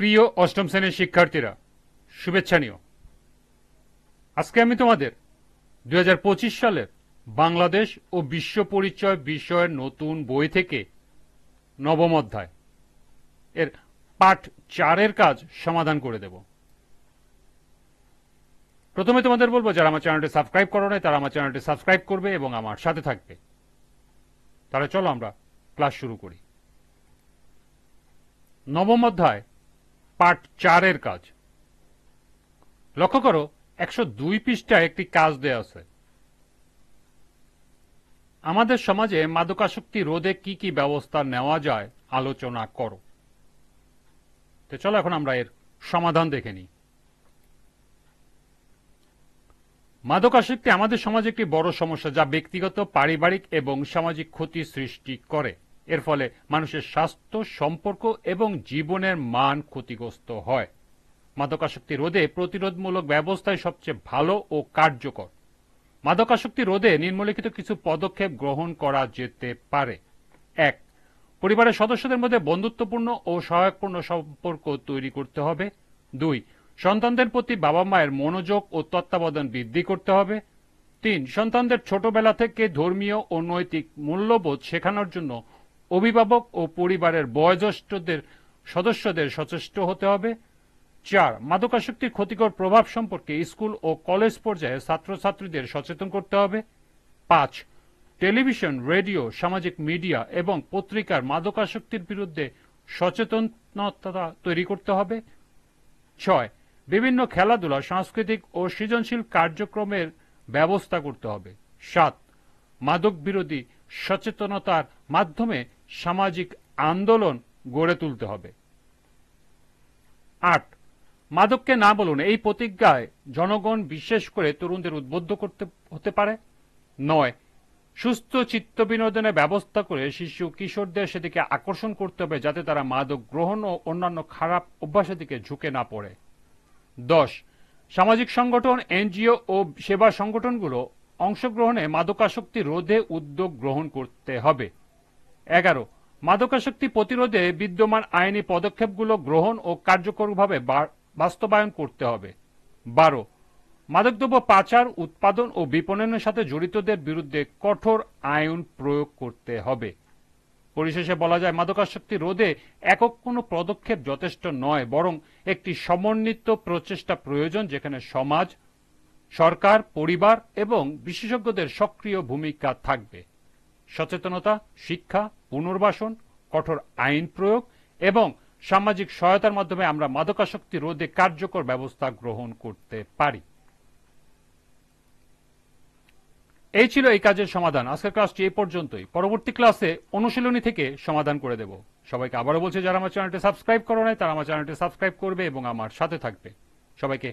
প্রিয় অষ্টম শ্রেণির শিক্ষার্থীরা, শুভেচ্ছা নিও। আজকে আমি তোমাদের দু হাজার পঁচিশ সালের বাংলাদেশ ও বিশ্ব পরিচয় বিষয়ের নতুন বই থেকে নবম অধ্যায় এর পাঠ চারের কাজ সমাধান করে দেব। প্রথমে তোমাদের বলব, যারা আমার চ্যানেলটি সাবস্ক্রাইব করো নাই, তারা আমার চ্যানেলটি সাবস্ক্রাইব করবে এবং আমার সাথে থাকবে। তাহলে চলো আমরা ক্লাস শুরু করি। নবম অধ্যায় পাঠ চারের কাজ। লক্ষ্য করো, একশো দুই পৃষ্ঠায় একটি কাজ দেয়া আছে। আমাদের সমাজে মাদকাসক্তি রোধে কি কি ব্যবস্থা নেওয়া যায়, আলোচনা করো। তো চলো এখন আমরা এর সমাধান দেখে নিই। মাদকাসক্তি আমাদের সমাজে একটি বড় সমস্যা যা ব্যক্তিগত, পারিবারিক এবং সামাজিক ক্ষতি সৃষ্টি করে। এর ফলে মানুষের স্বাস্থ্য, সম্পর্ক এবং জীবনের মান ক্ষতিগ্রস্ত হয়। মাদকাসক্তি রোধে প্রতিরোধমূলক ব্যবস্থাই সবচেয়ে ভালো ও কার্যকর। মাদকাসক্তি রোধে নিম্নলিখিত কিছু পদক্ষেপ গ্রহণ করা যেতে পারে। এক, পরিবারের সদস্যদের মধ্যে বন্ধুত্বপূর্ণ ও সহায়কপূর্ণ সম্পর্ক তৈরি করতে হবে। দুই, সন্তানদের প্রতি বাবা মায়ের মনোযোগ ও তত্ত্বাবধান বৃদ্ধি করতে হবে। তিন, সন্তানদের ছোটবেলা থেকে ধর্মীয় ও নৈতিক মূল্যবোধ শেখানোর জন্য অভিভাবক ও পরিবারের বয়োজ্যেষ্ঠদের সদস্যদের সচেষ্ট হতে হবে। চার, মাদকাসক্তির ক্ষতিকর প্রভাব সম্পর্কে স্কুল ও কলেজ পর্যায়ে ছাত্রছাত্রীদের সচেতন করতে হবে। পাঁচ, টেলিভিশন, রেডিও, সামাজিক মিডিয়া এবং পত্রিকার মাদকাসক্তির বিরুদ্ধে সচেতনতা তৈরি করতে হবে। ছয়, বিভিন্ন খেলাধুলা, সাংস্কৃতিক ও সৃজনশীল কার্যক্রমের ব্যবস্থা করতে হবে। সাত মাদক বিরোধী সচেতনতার মাধ্যমে সামাজিক আন্দোলন গড়ে তুলতে হবে। আট, মাদককে না বলুন, এই প্রতিজ্ঞায় জনগণ বিশেষ করে তরুণদের উদ্বুদ্ধ করতে, হতে পারে। নয়, সুস্থ চিত্ত বিনোদনের ব্যবস্থা করে শিশু কিশোরদের সেদিকে আকর্ষণ করতে হবে যাতে তারা মাদক গ্রহণ ও অন্যান্য খারাপ অভ্যাসের দিকে ঝুঁকে না পড়ে। দশ, সামাজিক সংগঠন, এনজিও ও সেবা সংগঠনগুলো অংশগ্রহণে মাদকাসক্তি রোধে উদ্যোগ গ্রহণ করতে হবে। এগারো, মাদকাসক্তি প্রতিরোধে বিদ্যমান আইনি পদক্ষেপগুলো গ্রহণ ও কার্যকরভাবে বাস্তবায়ন করতে হবে। বারো, মাদকদ্রব্য পাচার, উৎপাদন ও বিপণনের সাথে জড়িতদের বিরুদ্ধে কঠোর আইন প্রয়োগ করতে হবে। পরিশেষে বলা যায়, মাদকাসক্তি রোধে একক কোনো পদক্ষেপ যথেষ্ট নয়, বরং একটি সমন্বিত প্রচেষ্টা প্রয়োজন যেখানে সমাজ সরকার, পরিবার এবং বিশেষজ্ঞদের সক্রিয় ভূমিকা থাকবে। সচেতনতা, শিক্ষা, পুনর্বাসন, কঠোর আইন প্রয়োগ এবং সামাজিক সহায়তার মাধ্যমে আমরা মাদকাসক্তি রোধে কার্যকর ব্যবস্থা গ্রহণ করতে পারি। এই ছিল এই কাজের সমাধান। আজকের ক্লাসটি এই পর্যন্তই। পরবর্তী ক্লাসে অনুশীলনী থেকে সমাধান করে দেব। সবাইকে আবারও বলছি, যারা আমার চ্যানেলটি সাবস্ক্রাইব করো নাই, তারা আমার চ্যানেলটি সাবস্ক্রাইব করবে এবং আমার সাথে থাকবে। সবাইকে